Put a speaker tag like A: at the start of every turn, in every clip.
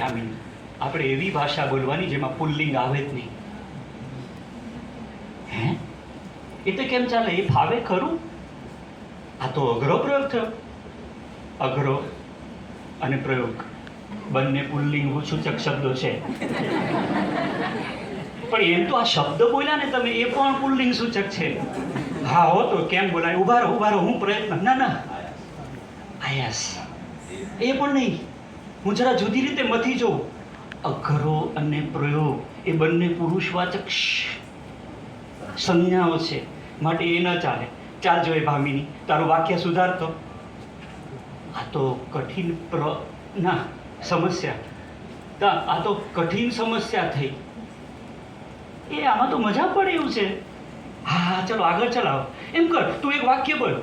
A: યામિની આપણે એવી ભાષા બોલવાની જેમાં પુલ્લિંગ આવે જ નહીં. હે? એ તો કેમ ચાલે? એ ફાવે ખરું? આ તો અઘરો પ્રયોગ થયો. અઘરો અને પ્રયોગ. બંને પુલ્લિંગ સૂચક શબ્દો છે. પણ એમ તો આ શબ્દ બોલ્યા ને તમે, એ પણ પુલ્લિંગ સૂચક છે. હા, હો તો કેમ બોલાય? ઊભા રહો ઊભા રહો, હું પ્રયત્ન ના ના. આયાસ. એ પણ નહીં. હું જરા જુદી રીતે મથી જોઉં. અઘરો અને પ્રયોગ એ બંને પુરુષવાચક સંજ્ઞાઓ છે. માટે એ ન ચાલે. ચાલ જોઈએ ભામીની, તારું વાક્ય સુધારતો. આ તો કઠિન પ્ર, ના, સમસ્યા. આ તો કઠિન સમસ્યા થઈ. એ આમાં તો મજા પડે એવું છે. હા ચલો, આગળ ચલાવો. એમ કર, તું એક વાક્ય બોલ.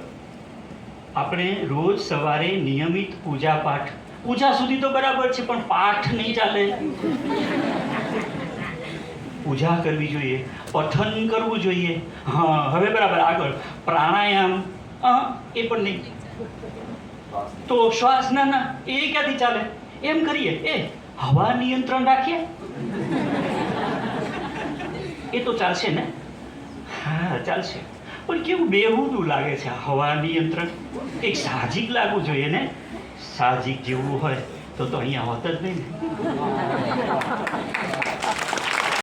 A: આપણે રોજ સવારે નિયમિત પૂજા પાઠ પૂજા સુધી તો બરાબર છે, પણ પાઠ નહીં ચાલે. પૂજા કરવી જોઈએ, પઠન કરવું જોઈએ. હા, હવે બરાબર, આગળ. પ્રાણાયામ, હા, એ પણ નહીં. તો શ્વાસ, ના ના, એ ક્યાંથી ચાલે? એમ કરીએ. એ, હવા નિયંત્રણ રાખીએ? એ તો ચાલશે ને? હા, ચાલશે. પણ કેવું બેહુદું લાગે છે હવા નિયંત્રણ? એક સાહજિક લાગવું જોઈએ ને? સાહજિક જેવું હોય તો તો અહીંયા હોત જ નહીં